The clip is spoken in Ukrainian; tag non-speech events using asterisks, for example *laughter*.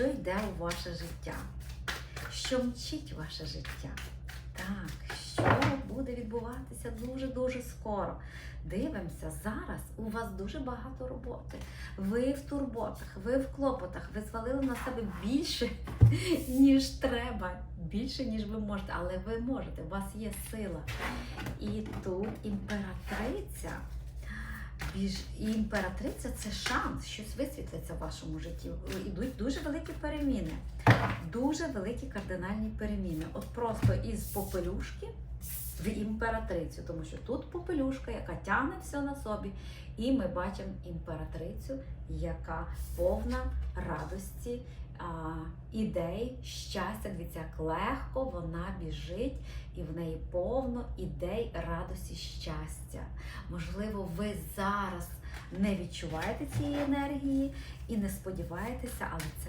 що йде у ваше життя, що мчить ваше життя. Так, що буде відбуватися дуже-дуже скоро. Дивимося, зараз у вас дуже багато роботи. Ви в турботах, ви в клопотах, ви звалили на себе більше, *laughs* ніж треба, більше, ніж ви можете, але ви можете, у вас є сила. І тут імператриця. Біж... І імператриця це шанс, щось висвітлиться в вашому житті. Ідуть дуже великі переміни, дуже великі кардинальні переміни. От просто із попелюшки в імператрицю, тому що тут попелюшка, яка тягне все на собі, і ми бачимо імператрицю, яка повна радості, ідей, щастя. Дивіться, як легко вона біжить, і в неї повно ідей, радості, щастя. Можливо, ви зараз не відчуваєте цієї енергії і не сподіваєтеся, але це.